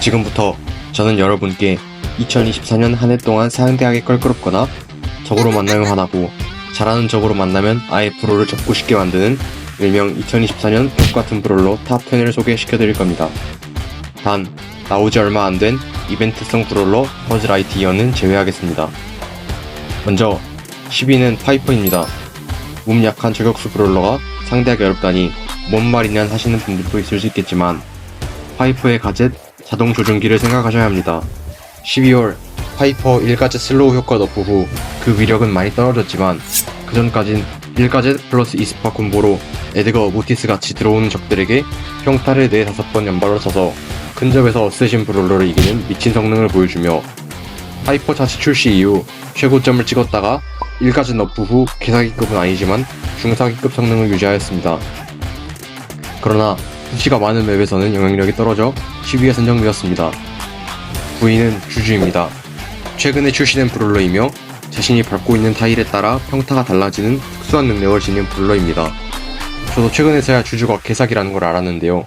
지금부터 저는 여러분께 2024년 한 해 동안 상대하게 껄끄럽거나 적으로 만나면 화나고 잘하는 적으로 만나면 아예 브롤을 접고 싶게 만드는 일명 2024년 똑같은 브롤로 탑 10을 소개시켜드릴 겁니다. 단 나오지 얼마 안 된 이벤트성 브롤러 버즈라이트 이어는 제외하겠습니다. 먼저 10위는 파이퍼입니다. 몸 약한 저격수 브롤러가 상대하기 어렵다니 뭔 말이냐 하시는 분들도 있을 수 있겠지만 파이퍼의 가젯 자동 조종기를 생각하셔야 합니다. 12월 파이퍼 1가젯 슬로우 효과 너프 후 그 위력은 많이 떨어졌지만 그 전까진 1가젯 플러스 이스파 콤보로 에드거 모티스 같이 들어오는 적들에게 평타를 4, 5번 연발로 쳐서 근접에서 쓰신 브롤러를 이기는 미친 성능을 보여주며 하이퍼 차시 출시 이후 최고점을 찍었다가 1가젯 너프 후 개사기급은 아니지만 중사기급 성능을 유지하였습니다. 그러나 수치가 많은 맵에서는 영향력이 떨어져 10위에 선정되었습니다. 9위는 주주입니다. 최근에 출시된 브롤러이며 자신이 밟고 있는 타일에 따라 평타가 달라지는 특수한 능력을 지닌 브롤러입니다. 저도 최근에서야 주주가 개사기라는 걸 알았는데요.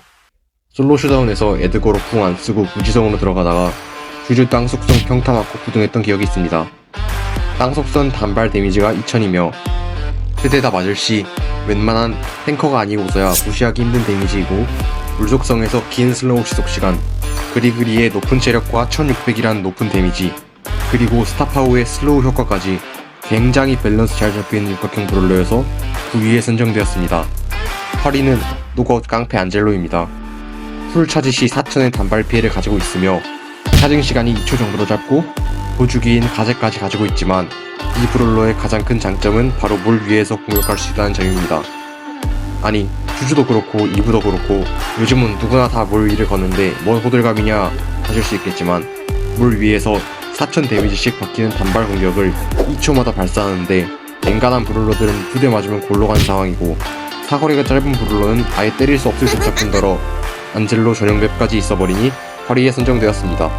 솔로 슈다운에서 에드거로 궁안 쓰고 무지성으로 들어가다가 주주 땅 속성 평타 맞고 구등했던 기억이 있습니다. 땅 속성 단발 데미지가 2000이며 세대다 맞을 시 웬만한 탱커가 아니고서야 무시하기 힘든 데미지이고 물속성에서 긴 슬로우 지속 시간 그리그리의 높은 체력과 1600이라는 높은 데미지 그리고 스타파워의 슬로우 효과까지 굉장히 밸런스 잘 잡혀있는 육각형 브롤러여서 9위에 선정되었습니다. 8위는 노거웃 깡패 안젤로입니다. 풀 차지 시 4천의 단발 피해를 가지고 있으며 차징 시간이 2초 정도로 짧고 보주기인 가제까지 가지고 있지만 이 브롤러의 가장 큰 장점은 바로 물 위에서 공격할 수 있다는 점입니다. 아니 주주도 그렇고 이브도 그렇고 요즘은 누구나 다 물 위를 걷는데 뭔 호들갑이냐 하실 수 있겠지만 물 위에서 4000 데미지씩 바뀌는 단발 공격을 2초마다 발사하는데 엔간한 브롤러들은 두 대 맞으면 골로 간 상황이고 사거리가 짧은 브롤러는 아예 때릴 수 없을 정도뿐더러 안젤로 전용 맵까지 있어버리니 8위에 선정되었습니다.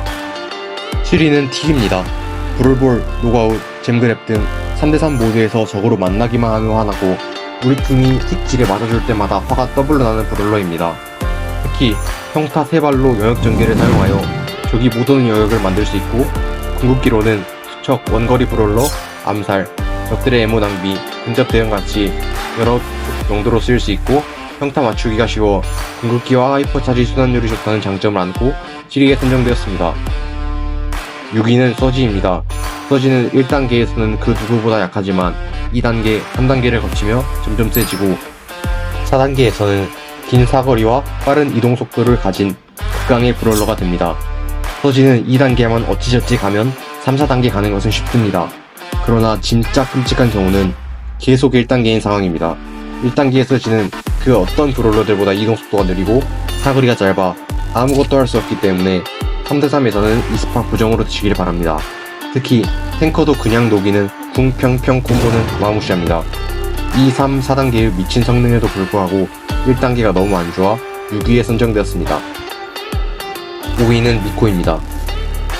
7위는 틱입니다. 브롤볼, 노가웃, 잼그랩 등 3대3 모드에서 적으로 만나기만 하면 화나고 우리 팀이 틱질에 맞아줄 때마다 화가 더블로 나는 브롤러입니다. 특히 평타 3발로 영역 전개를 사용하여 적이 못 오는 영역을 만들 수 있고 궁극기로는 수척, 원거리 브롤러, 암살, 적들의 에모 낭비, 근접 대응 같이 여러 용도로 쓰일 수 있고 평타 맞추기가 쉬워 궁극기와 하이퍼 차지 순환율이 좋다는 장점을 안고 7위에 선정되었습니다. 6위는 서지입니다. 서지는 1단계에서는 그 누구보다 약하지만 2단계, 3단계를 거치며 점점 세지고 4단계에서는 긴 사거리와 빠른 이동 속도를 가진 극강의 브롤러가 됩니다. 서지는 2단계만 어찌저찌 가면 3, 4단계 가는 것은 쉽습니다. 그러나 진짜 끔찍한 경우는 계속 1단계인 상황입니다. 1단계에서 지는 그 어떤 브롤러들보다 이동 속도가 느리고 사거리가 짧아 아무것도 할 수 없기 때문에 3대3에서는 이스파 부정으로 드시길 바랍니다. 특히 탱커도 그냥 녹이는 궁평평 콤보는 어마무시합니다. 2, 3, 4단계의 미친 성능에도 불구하고 1단계가 너무 안 좋아 6위에 선정되었습니다. 5위는 미코입니다.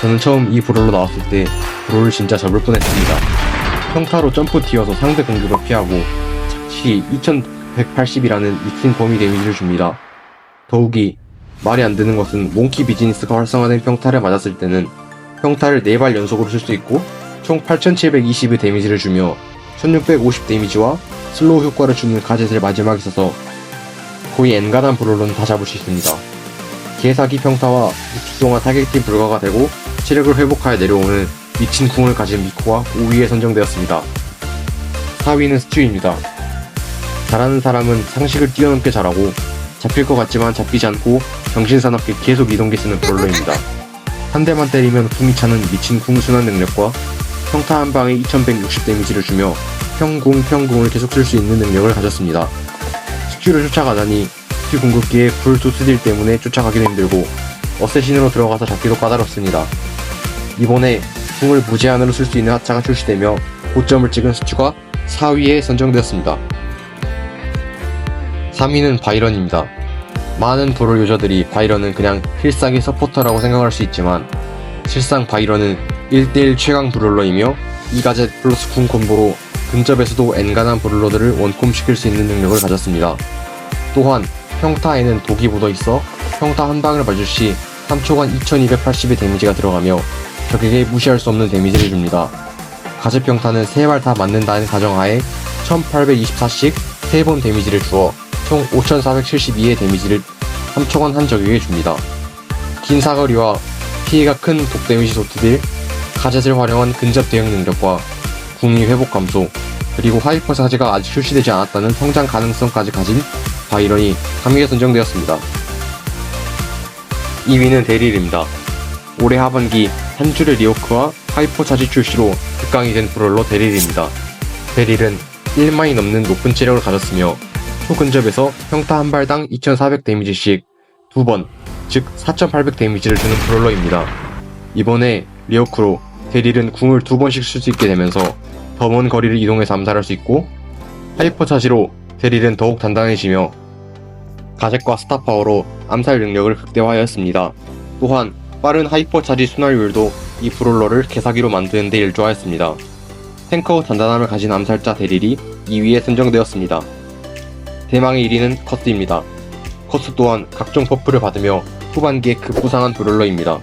저는 처음 이 브롤로 나왔을 때 브롤을 진짜 접을 뻔했습니다. 평타로 점프 튀어서 상대 공격을 피하고 착시 2180이라는 미친 범위 데미지를 줍니다. 더욱이 말이 안 되는 것은 몽키 비즈니스가 활성화된 평타를 맞았을 때는 평타를 4발 연속으로 쓸 수 있고 총 8720의 데미지를 주며 1650 데미지와 슬로우 효과를 주는 가젯을 마지막에 써서 거의 엔간한 브롤로는 다 잡을 수 있습니다. 개사기 평타와 6주 동안 타겟팅 불가가 되고 체력을 회복하여 내려오는 미친 궁을 가진 미코가 5위에 선정되었습니다. 4위는 스튜입니다. 잘하는 사람은 상식을 뛰어넘게 잘하고 잡힐 것 같지만 잡히지 않고 정신사납게 계속 이동기 쓰는 브롤러입니다. 한 대만 때리면 궁이 차는 미친 궁 순환 능력과 평타 한 방에 2160 데미지를 주며 평궁 평궁을 계속 쓸 수 있는 능력을 가졌습니다. 스큐를 쫓아가다니 스큐 궁극기에 불 소스딜 때문에 쫓아가기도 힘들고 어쌔신으로 들어가서 잡기도 까다롭습니다. 이번에 궁을 무제한으로 쓸 수 있는 하차가 출시되며 고점을 찍은 스튜가 4위에 선정되었습니다. 3위는 바이런입니다. 많은 브롤 유저들이 바이런은 그냥 필살기 서포터라고 생각할 수 있지만 실상 바이런은 1대1 최강 브롤러이며 이가젯 플러스 궁 콤보로 근접에서도 엔간한 브롤러들을 원콤시킬 수 있는 능력을 가졌습니다. 또한 평타에는 독이 묻어 있어 평타 한 방을 맞을 시 3초간 2280의 데미지가 들어가며 적에게 무시할 수 없는 데미지를 줍니다. 가제 평타는 3발 다 맞는다는 가정하에 1824씩 3번 데미지를 주어 총 5472의 데미지를 3초간 한 적에게 줍니다. 긴 사거리와 피해가 큰 독 데미지 도트딜, 가젯을 활용한 근접 대응 능력과 궁이 회복 감소, 그리고 하이퍼 사제가 아직 출시되지 않았다는 성장 가능성까지 가진 바이런이 3위에 선정되었습니다. 2위는 데릴입니다. 올해 하반기 한 줄의 리오크와 하이퍼 차지 출시로 극강이 된 브롤러 데릴입니다. 데릴은 1만이 넘는 높은 체력을 가졌으며 초근접에서 평타 한 발당 2400 데미지씩 두 번, 즉 4800 데미지를 주는 브롤러입니다. 이번에 리오크로 데릴은 궁을 두 번씩 쓸 수 있게 되면서 더 먼 거리를 이동해서 암살할 수 있고 하이퍼 차지로 데릴은 더욱 단단해지며 가젯과 스타파워로 암살 능력을 극대화하였습니다. 또한 빠른 하이퍼 차지 순활율도 이 브롤러를 개사기로 만드는 데 일조하였습니다. 탱커 단단함을 가진 암살자 데릴이 2위에 선정되었습니다. 대망의 1위는 커스입니다. 커스 또한 각종 버프를 받으며 후반기에 급부상한 브롤러입니다.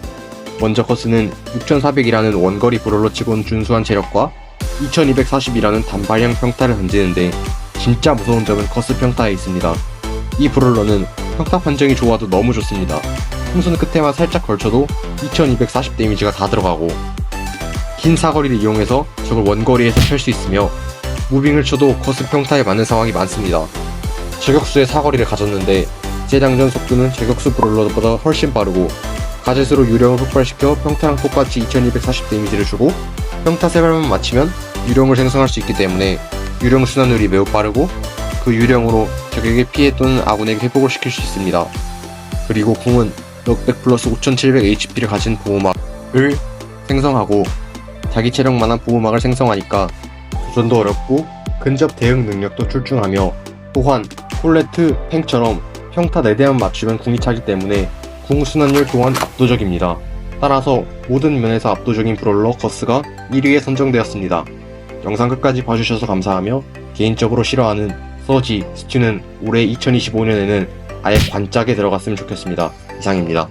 먼저 커스는 6400이라는 원거리 브롤러 치곤 준수한 체력과 2240이라는 단발형 평타를 던지는데 진짜 무서운 점은 커스 평타에 있습니다. 이 브롤러는 평타 판정이 좋아도 너무 좋습니다. 풍선 끝에만 살짝 걸쳐도 2240 데미지가 다 들어가고 긴 사거리를 이용해서 적을 원거리에서 펼 수 있으며 무빙을 쳐도 커스 평타에 맞는 상황이 많습니다. 저격수의 사거리를 가졌는데 재장전 속도는 저격수 브롤러보다 훨씬 빠르고 가젯으로 유령을 폭발시켜 평타랑 똑같이 2240 데미지를 주고 평타 세 발만 맞히면 유령을 생성할 수 있기 때문에 유령 순환율이 매우 빠르고 그 유령으로 적에게 피해 또는 아군에게 회복을 시킬 수 있습니다. 그리고 궁은 넉백 플러스 5700 HP를 가진 보호막을 생성하고 자기 체력만한 보호막을 생성하니까 도전도 어렵고 근접 대응 능력도 출중하며 또한 콜레트, 팽처럼 평타 4대만 맞추면 궁이 차기 때문에 궁 순환율 또한 압도적입니다. 따라서 모든 면에서 압도적인 브롤러 거스가 1위에 선정되었습니다. 영상 끝까지 봐주셔서 감사하며 개인적으로 싫어하는 서지, 스튜는 올해 2025년에는 아예 관짝에 들어갔으면 좋겠습니다. 이상입니다.